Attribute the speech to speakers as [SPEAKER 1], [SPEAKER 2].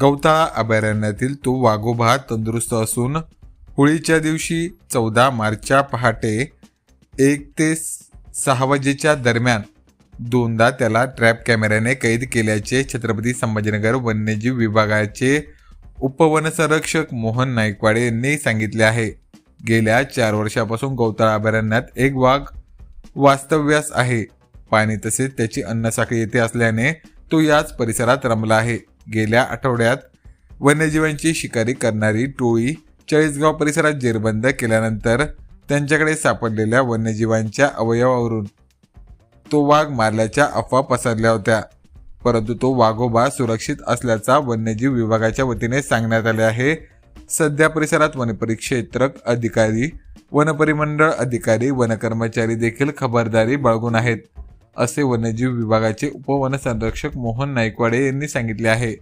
[SPEAKER 1] गौताळा अभयारण्यातील तो वाघोबा तंदुरुस्त असून होळीच्या दिवशी चौदा मार्चच्या पहाटे एक ते सहा वाजेच्या दरम्यान दोनदा त्याला ट्रॅप कॅमेऱ्याने कैद केल्याचे छत्रपती संभाजीनगर वन्यजीव विभागाचे उपवनसंरक्षक मोहन नाईकवाडे यांनी सांगितले आहे. गेल्या चार वर्षापासून गवताळा अभयारण्यात एक वाघ वास्तव्यास आहे. पाणी तसेच त्याची अन्नसाखळी येथे असल्याने तो याच परिसरात रमला आहे. गेल्या आठवड्यात वन्यजीवांची शिकारी करणारी टोळी चाळीसगाव परिसरात जेरबंद केल्यानंतर त्यांच्याकडे सापडलेल्या वन्यजीवांच्या अवयवावरून तो वाघ मारल्याच्या अफवा पसरल्या होत्या. परंतु तो वाघोबा सुरक्षित असल्याचा वन्यजीव विभागाच्या वतीने सांगण्यात आले आहे. सध्या परिसरात वनपरिक्षेत्रक अधिकारी वनपरिमंडळ अधिकारी वनकर्मचारी देखील खबरदारी बाळगून आहेत. असे वन्यजीव विभागाचे उपवनसंरक्षक मोहन नायकवाडे यांनी सांगितले आहे.